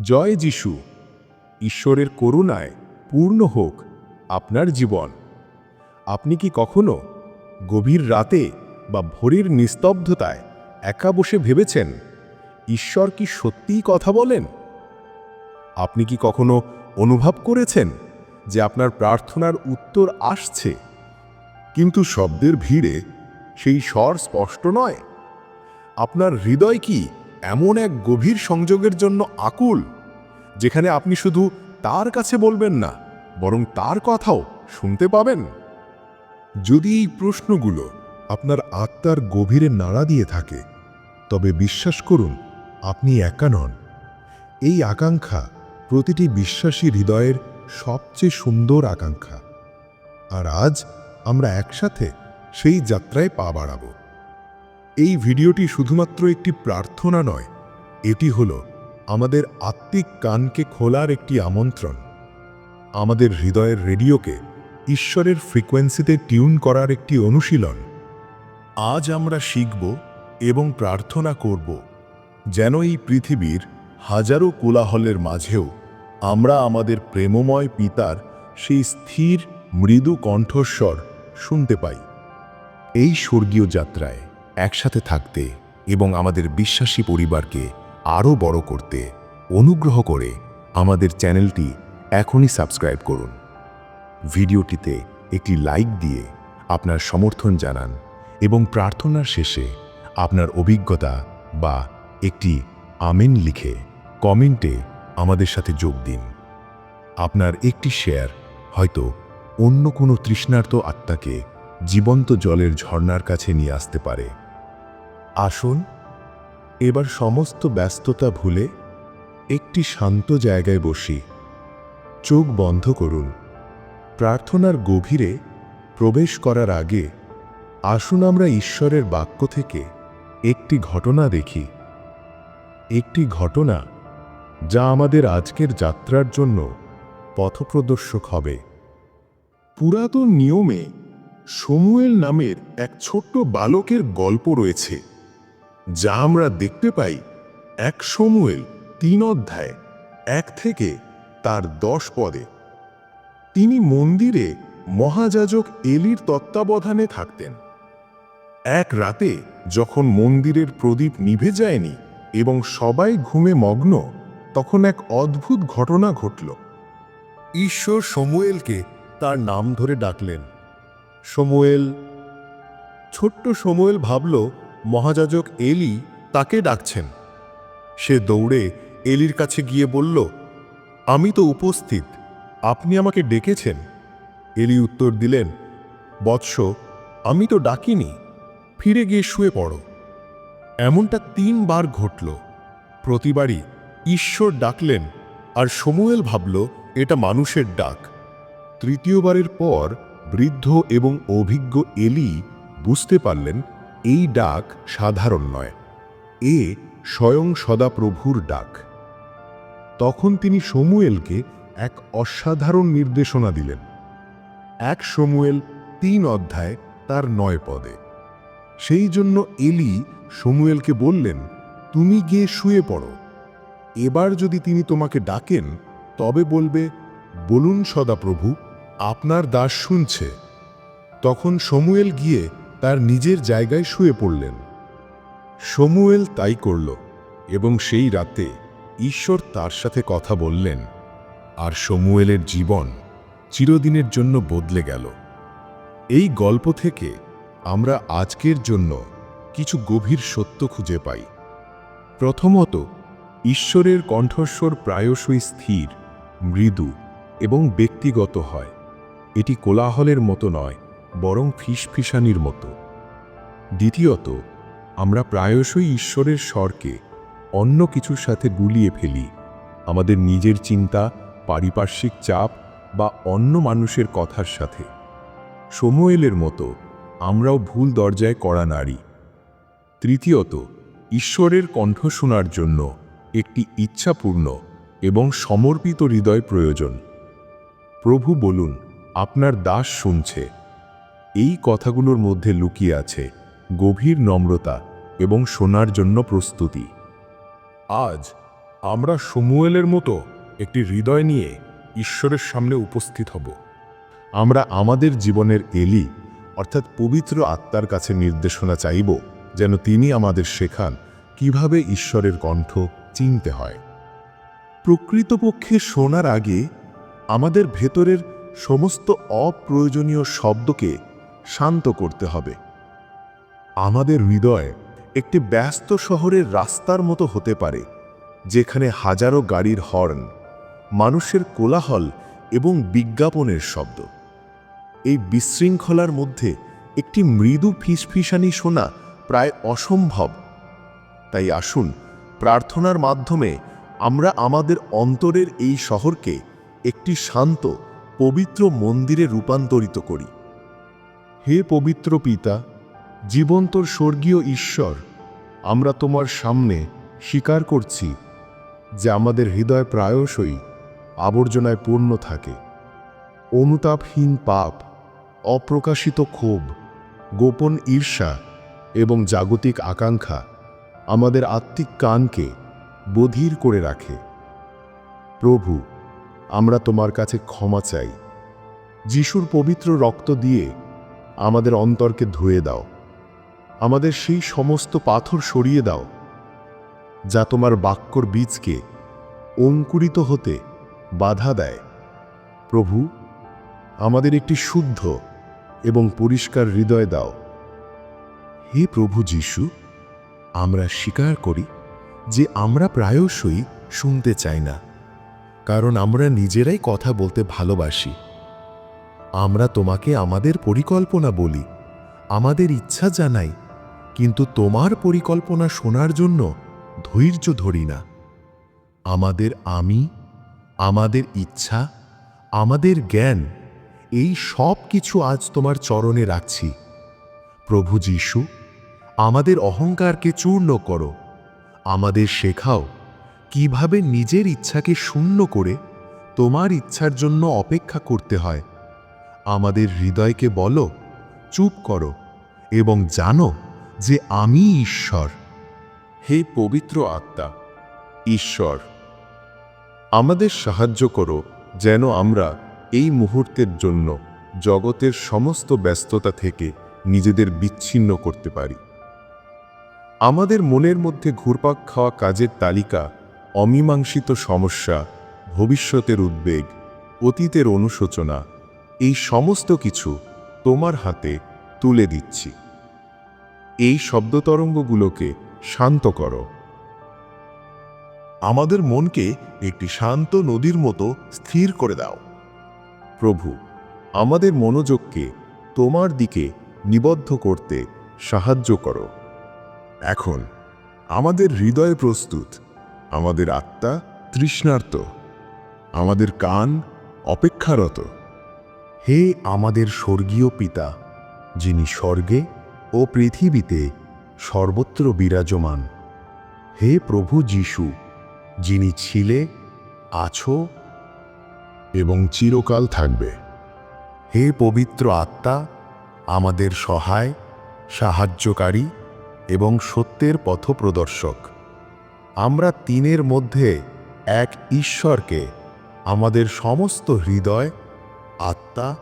জয় যিশু। ঈশ্বরের করুণায় পূর্ণ হোক আপনার জীবন। আপনি কি কখনো গভীর রাতে বা ভোরের নিস্তব্ধতায় একা বসে ভেবেছেন, ঈশ্বর কি সত্যিই কথা বলেন? আপনি কি কখনো অনুভব করেছেন যে আপনার প্রার্থনার উত্তর আসছে? কিন্তু শব্দের ভিড়ে সেই স্বর স্পষ্ট নয়। আপনার হৃদয় কি এমন এক গভীর সংযোগের জন্য আকুল, যেখানে আপনি শুধু তার কাছে বলবেন না, বরং তার কথাও শুনতে পাবেন। যদি এই প্রশ্নগুলো আপনার আত্মার গভীরে নাড়া দিয়ে থাকে, তবে বিশ্বাস করুন, আপনি একা নন। এই আকাঙ্ক্ষা প্রতিটি বিশ্বাসী হৃদয়ের সবচেয়ে সুন্দর আকাঙ্ক্ষা। আর আজ আমরা একসাথে সেই যাত্রায় পা বাড়াবো। এই ভিডিওটি শুধুমাত্র একটি প্রার্থনা নয়, এটি হল আমাদের আত্মিক কানকে খোলার একটি আমন্ত্রণ। আমাদের হৃদয়ের রেডিওকে ঈশ্বরের ফ্রিকোয়েন্সিতে টিউন করার একটি অনুশীলন। আজ আমরা শিখব এবং প্রার্থনা করব, যেন এই পৃথিবীর হাজারো কোলাহলের মাঝেও আমরা আমাদের প্রেমময় পিতার সেই স্থির, মৃদু কণ্ঠস্বর শুনতে পাই। এই স্বর্গীয় যাত্রায় একসাথে থাকতে এবং আমাদের বিশ্বাসী পরিবারকে আরও বড় করতে অনুগ্রহ করে আমাদের চ্যানেলটি এখনই সাবস্ক্রাইব করুন। ভিডিওটিতে একটি লাইক দিয়ে আপনার সমর্থন জানান এবং প্রার্থনার শেষে আপনার অভিজ্ঞতা বা একটি আমেন লিখে কমেন্টে আমাদের সাথে যোগ দিন। আপনার একটি শেয়ার হয়তো অন্য কোনো তৃষ্ণার্ত আত্মাকে জীবন্ত জলের ঝর্ণার কাছে নিয়ে আসতে পারে। আসুন, এবার সমস্ত ব্যস্ততা ভুলে একটি শান্ত জায়গায় বসি। চোখ বন্ধ করুন। প্রার্থনার গভীরে প্রবেশ করার আগে আসুন আমরা ঈশ্বরের বাক্য থেকে একটি ঘটনা দেখি। একটি ঘটনা যা আমাদের আজকের যাত্রার জন্য পথপ্রদর্শক হবে। পুরাতন নিয়মে সমুয়েল নামের এক ছোট্ট বালকের গল্প রয়েছে। যা আমরা দেখতে পাই এক সমুয়েল তিন অধ্যায়, এক থেকে তার দশ পদে। তিনি মন্দিরে মহাযাজক এলির তত্ত্বাবধানে থাকতেন। এক রাতে যখন মন্দিরের প্রদীপ নিভে যায়নি এবং সবাই ঘুমে মগ্ন, তখন এক অদ্ভুত ঘটনা ঘটল। ঈশ্বর সমুয়েলকে তার নাম ধরে ডাকলেন। সমুয়েল, ছোট্ট সমুয়েল ভাবল মহাযাজক এলি তাকে ডাকছেন। সে দৌড়ে এলির কাছে গিয়ে বলল, আমি তো উপস্থিত, আপনি আমাকে ডেকেছেন। এলি উত্তর দিলেন, বৎস, আমি তো ডাকিনি, ফিরে গিয়ে শুয়ে পড়ো। এমনটা তিনবার ঘটল। প্রতিবারই ঈশ্বর ডাকলেন আর সমুয়েল ভাবল, এটা মানুষের ডাক। তৃতীয়বারের পর বৃদ্ধ এবং অভিজ্ঞ এলি বুঝতে পারলেন এই ডাক সাধারণ নয়, এ স্বয়ং সদাপ্রভুর ডাক। তখন তিনি সমুয়েলকে এক অসাধারণ নির্দেশনা দিলেন। এক সমুয়েল তিন অধ্যায় তার নয় পদে। সেই জন্য এলি সমুয়েলকে বললেন, তুমি গিয়ে শুয়ে পড়ো। এবার যদি তিনি তোমাকে ডাকেন, তবে বলবে, বলুন সদাপ্রভু, আপনার দাস শুনছে। তখন সমুয়েল গিয়ে তার নিজের জায়গায় শুয়ে পড়লেন। সমুয়েল তাই করল এবং সেই রাতে ঈশ্বর তার সাথে কথা বললেন আর সমুয়েলের জীবন চিরদিনের জন্য বদলে গেল। এই গল্প থেকে আমরা আজকের জন্য কিছু গভীর সত্য খুঁজে পাই। প্রথমত, ঈশ্বরের কণ্ঠস্বর প্রায়শই স্থির, মৃদু এবং ব্যক্তিগত হয়। এটি কোলাহলের মতো নয়। বরং ফিসফিসানির মতো। দ্বিতীয়ত, আমরা প্রায়শই ঈশ্বরের স্বরকে অন্য কিছুর সাথে গুলিয়ে ফেলি। আমাদের নিজের চিন্তা, পারিপার্শ্বিক চাপ বা অন্য মানুষের কথার সাথে। সময়েলের মতো, আমরাও ভুল দরজায় করা নারী। তৃতীয়ত, ঈশ্বরের কণ্ঠ শোনার জন্য একটি ইচ্ছাপূর্ণ এবং সমর্পিত হৃদয় প্রয়োজন। প্রভু বলুন, আপনার দাস শুনছে। এই কথাগুলোর মধ্যে লুকিয়ে আছে গভীর নম্রতা এবং শোনার জন্য প্রস্তুতি। আজ আমরা সমুয়েলের মতো একটি হৃদয় নিয়ে ঈশ্বরের সামনে উপস্থিত হব। আমরা আমাদের জীবনের এলি, অর্থাৎ পবিত্র আত্মার কাছে নির্দেশনা চাইব যেন তিনি আমাদের শেখান কীভাবে ঈশ্বরের কণ্ঠ চিনতে হয়। প্রকৃতপক্ষে শোনার আগে আমাদের ভেতরের সমস্ত অপ্রয়োজনীয় শব্দকে শান্ত করতে হবে। আমাদের হৃদয় একটি ব্যস্ত শহরের রাস্তার মতো হতে পারে, যেখানে হাজারো গাড়ির হর্ন, মানুষের কোলাহল এবং বিজ্ঞাপনের শব্দ। এই বিশৃঙ্খলার মধ্যে একটি মৃদু ফিসফিসানি শোনা প্রায় অসম্ভব। তাই আসুন, প্রার্থনার মাধ্যমে আমরা আমাদের অন্তরের এই শহরকে একটি শান্ত, পবিত্র মন্দিরে রূপান্তরিত করি। হে পবিত্র পিতা, জীবন্তর স্বর্গীয় ঈশ্বর, আমরা তোমার সামনে স্বীকার করছি যে আমাদের হৃদয় প্রায়শই আবর্জনায় পূর্ণ থাকে। অনুতাপহীন পাপ, অপ্রকাশিত ক্ষোভ, গোপন ঈর্ষা এবং জাগতিক আকাঙ্ক্ষা আমাদের আত্মিক কানকে বধির করে রাখে। প্রভু, আমরা তোমার কাছে ক্ষমা চাই। যিশুর পবিত্র রক্ত দিয়ে আমাদের অন্তরকে ধুয়ে দাও। আমাদের সেই সমস্ত পাথর সরিয়ে দাও, যা তোমার বাক্যর বীজকে অঙ্কুরিত হতে বাধা দেয়। প্রভু, আমাদের একটি শুদ্ধ এবং পরিষ্কার হৃদয় দাও। হে প্রভু যিশু, আমরা স্বীকার করি যে আমরা প্রায়শই শুনতে চাই না, কারণ আমরা নিজেরাই কথা বলতে ভালোবাসি। আমরা তোমাকে আমাদের পরিকল্পনা বলি, আমাদের ইচ্ছা জানাই, কিন্তু তোমার পরিকল্পনা শোনার জন্য ধৈর্য ধরি না। আমাদের আমি, আমাদের ইচ্ছা, আমাদের জ্ঞান, এই সব কিছু আজ তোমার চরণে রাখছি। প্রভু যিশু, আমাদের অহংকারকে চূর্ণ করো, আমাদের শেখাও কীভাবে নিজের ইচ্ছাকে শূন্য করে তোমার ইচ্ছার জন্য অপেক্ষা করতে হয়। আমাদের হৃদয়কে বলো, চুপ করো এবং জানো যে আমি ঈশ্বর। হে পবিত্র আত্মা, ঈশ্বর, আমাদের সাহায্য করো যেন আমরা এই মুহূর্তের জন্য জগতের সমস্ত ব্যস্ততা থেকে নিজেদের বিচ্ছিন্ন করতে পারি। আমাদের মনের মধ্যে ঘুরপাক খাওয়া কাজের তালিকা, অমীমাংসিত সমস্যা, ভবিষ্যতের উদ্বেগ, অতীতের অনুশোচনা এই সমস্ত কিছু তোমার হাতে তুলে দিচ্ছি। এই শব্দতরঙ্গগুলোকে শান্ত করো। আমাদের মনকে একটি শান্ত নদীর মতো স্থির করে দাও। প্রভু, আমাদের মনোযোগকে তোমার দিকে নিবদ্ধ করতে সাহায্য করো। এখন আমাদের হৃদয় প্রস্তুত। আমাদের আত্মা তৃষ্ণার্ত। আমাদের কান অপেক্ষারত। হে আমাদের স্বর্গীয় পিতা, যিনি স্বর্গে ও পৃথিবীতে সর্বত্র বিরাজমান। হে প্রভু যিশু, যিনি ছিলে, আছো এবং চিরকাল থাকবে। হে পবিত্র আত্মা, আমাদের সহায়, সাহায্যকারী এবং সত্যের পথপ্রদর্শক। আমরা তিনের মধ্যে এক ঈশ্বরকে, আমাদের সমস্ত হৃদয় আত্মা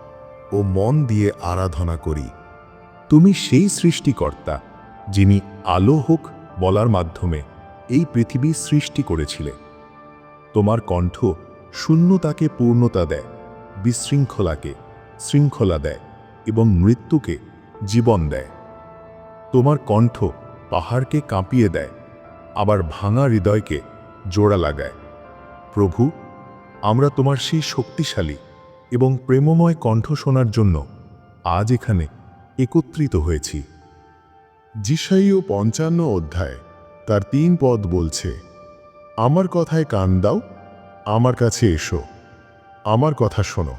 ও মন দিয়ে আরাধনা করি। তুমি সেই সৃষ্টিকর্তা, যিনি আলো হোক বলার মাধ্যমে এই পৃথিবী সৃষ্টি করেছিলে। তোমার কণ্ঠ শূন্যতাকে পূর্ণতা দেয়, বিশৃঙ্খলাকে শৃঙ্খলা দেয় এবং মৃত্যুকে জীবন দেয়। তোমার কণ্ঠ পাহাড়কে কাঁপিয়ে দেয়, আবার ভাঙা হৃদয়কে জোড়া লাগায়। প্রভু, আমরা তোমার সেই শক্তিশালী এবং প্রেমময় কণ্ঠ শোনার জন্য আজ এখানে একত্রিত হয়েছি। জিসাইও পঞ্চান্ন অধ্যায় তার তিন পদ বলছে, আমার কথায় কান দাও, আমার কাছে এসো, আমার কথা শোনো,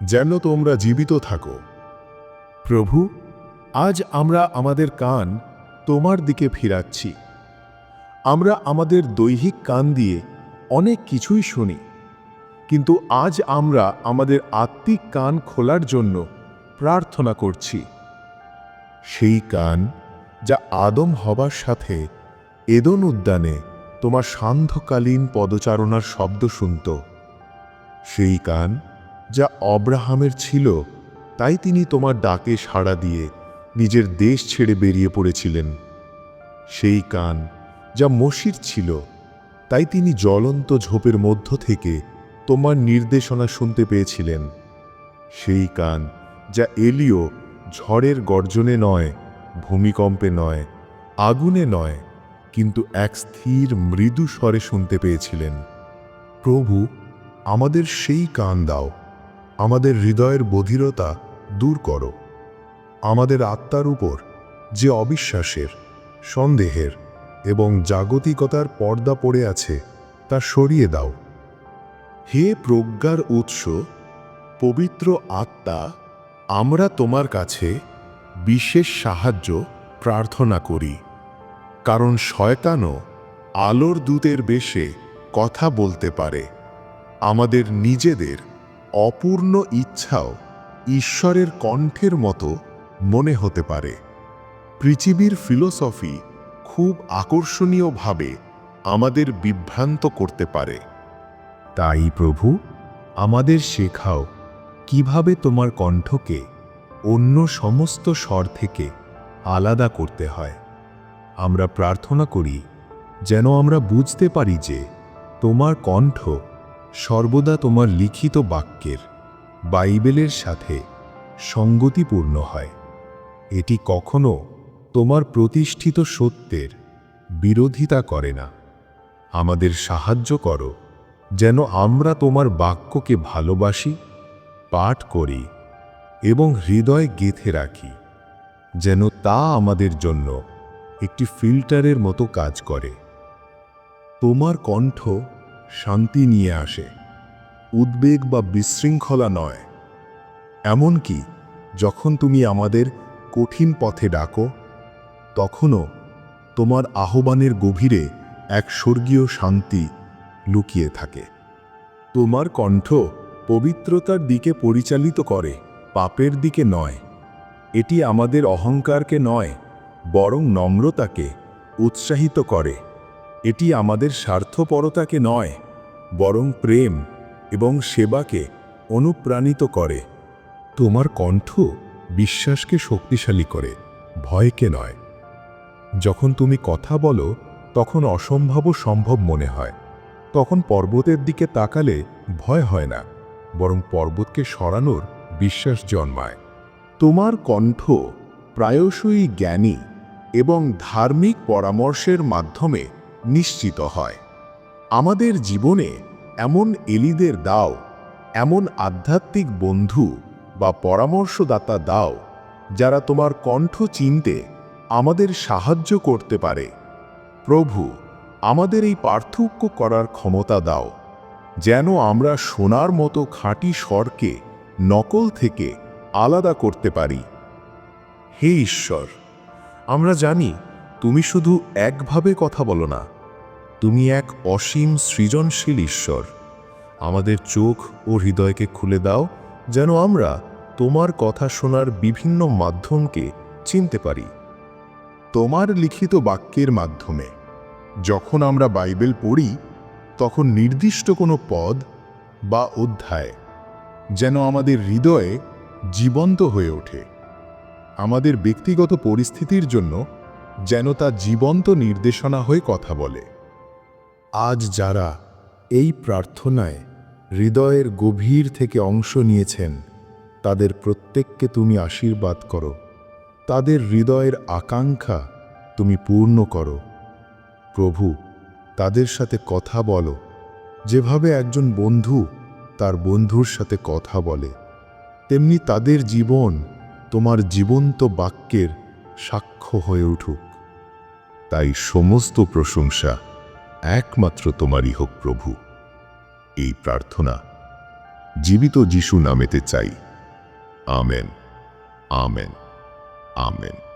যেন তোমরা জীবিত থাকো। প্রভু, আজ আমরা আমাদের কান তোমার দিকে ফিরাচ্ছি। আমরা আমাদের দৈহিক কান দিয়ে অনেক কিছুই শুনি। কিন্তু আজ আমরা আমাদের আত্মিক কান খোলার জন্য প্রার্থনা করছি। সেই কান যা আদম হবার সাথে এদন উদ্যানে তোমার সান্ধ্যকালীন পদচারণার শব্দ শুনত। সেই কান যা অব্রাহামের ছিল, তাই তিনি তোমার ডাকে সাড়া দিয়ে নিজের দেশ ছেড়ে বেরিয়ে পড়েছিলেন। সেই কান যা মসির ছিল, তাই তিনি জ্বলন্ত ঝোপের মধ্য থেকে তোমার নির্দেশনা শুনতে পেয়েছিলেন। সেই কান যা এলিও ঝড়ের গর্জনে নয়, ভূমিকম্পে নয়, আগুনে নয়, কিন্তু এক স্থির মৃদু স্বরে শুনতে পেয়েছিলেন। প্রভু, আমাদের সেই কান দাও, আমাদের হৃদয়ের বধিরতা দূর করো। আমাদের আত্মার উপর যে অবিশ্বাসের, সন্দেহের এবং জাগতিকতার পর্দা পড়ে আছে, তা সরিয়ে দাও। হে প্রজ্ঞার উৎস, পবিত্র আত্মা, আমরা তোমার কাছে বিশেষ সাহায্য, প্রার্থনা করি। কারণ শয়তানও আলোর দূতের বেশে কথা বলতে পারে। আমাদের নিজেদের অপূর্ণ ইচ্ছাও ঈশ্বরের কণ্ঠের মতো মনে হতে পারে। পৃথিবীর ফিলোসফি খুব আকর্ষণীয়ভাবে আমাদের বিভ্রান্ত করতে পারে। তাই প্রভু, আমাদের শেখাও কীভাবে তোমার কণ্ঠকে অন্য সমস্ত স্বর থেকে আলাদা করতে হয়। আমরা প্রার্থনা করি যেন আমরা বুঝতে পারি যে তোমার কণ্ঠ সর্বদা তোমার লিখিত বাক্যের, বাইবেলের সাথে সঙ্গতিপূর্ণ হয়। এটি কখনো তোমার প্রতিষ্ঠিত সত্যের বিরোধিতা করে না। আমাদের সাহায্য করো। যেন আমরা তোমার বাক্যকে ভালোবাসি, পাঠ করি এবং হৃদয় গেথে রাখি, যেন তা আমাদের জন্য একটি ফিল্টারের মতো কাজ করে। তোমার কণ্ঠ শান্তি নিয়ে আসে, উদ্বেগ বা বিশৃঙ্খলা নয়। এমনকি যখন তুমি আমাদের কঠিন পথে ডাকো, তখনও তোমার আহ্বানের গভীরে এক স্বর্গীয় শান্তি লুকিয়ে থাকে। তোমার কণ্ঠ পবিত্রতার দিকে পরিচালিত করে, পাপের দিকে নয়। এটি আমাদের অহংকারকে নয়, বরং নম্রতাকে উৎসাহিত করে। এটি আমাদের স্বার্থপরতাকে নয়, বরং প্রেম এবং সেবাকে অনুপ্রাণিত করে। তোমার কণ্ঠ বিশ্বাসকে শক্তিশালী করে, ভয়কে নয়। যখন তুমি কথা বলো, তখন অসম্ভবও সম্ভব মনে হয়। তখন পর্বতের দিকে তাকালে ভয় হয় না, বরং পর্বতকে সরানোর বিশ্বাস জন্মায়। তোমার কণ্ঠ প্রায়শই জ্ঞানী এবং ধার্মিক পরামর্শের মাধ্যমে নিশ্চিত হয়। আমাদের জীবনে এমন এলিদের দাও, এমন আধ্যাত্মিক বন্ধু বা পরামর্শদাতা দাও, যারা তোমার কণ্ঠ চিনতে আমাদের সাহায্য করতে পারে। প্রভু আমাদের এই পার্থক্য করার ক্ষমতা দাও, যেন আমরা সোনার মতো খাঁটি স্বরকে নকল থেকে আলাদা করতে পারি। হে ঈশ্বর, আমরা জানি তুমি শুধু একভাবে কথা বলো না, তুমি এক অসীম সৃজনশীল ঈশ্বর। আমাদের চোখ ও হৃদয়কে খুলে দাও, যেন আমরা তোমার কথা শোনার বিভিন্ন মাধ্যমকে চিনতে পারি। তোমার লিখিত বাক্যের মাধ্যমে। যখন আমরা বাইবেল পড়ি, তখন নির্দিষ্ট কোনো পদ বা অধ্যায় যেন আমাদের হৃদয়ে জীবন্ত হয়ে ওঠে। আমাদের ব্যক্তিগত পরিস্থিতির জন্য যেন তা জীবন্ত নির্দেশনা হয়ে কথা বলে। আজ যারা এই প্রার্থনায় হৃদয়ের গভীর থেকে অংশ নিয়েছেন, তাদের প্রত্যেককে তুমি আশীর্বাদ করো। তাদের হৃদয়ের আকাঙ্ক্ষা তুমি পূর্ণ করো। প্রভু, তাদের সাথে কথা বলো। যেভাবে একজন বন্ধু তার বন্ধুর সাথে কথা বলে, তেমনি তাদের জীবন তোমার জীবন্ত বাক্যের সাক্ষ্য হয়ে উঠুক। তাই সমস্ত প্রশংসা একমাত্র তোমারই হোক প্রভু। এই প্রার্থনা জীবিত যিশু নামেতে চাই। Amen amen amen.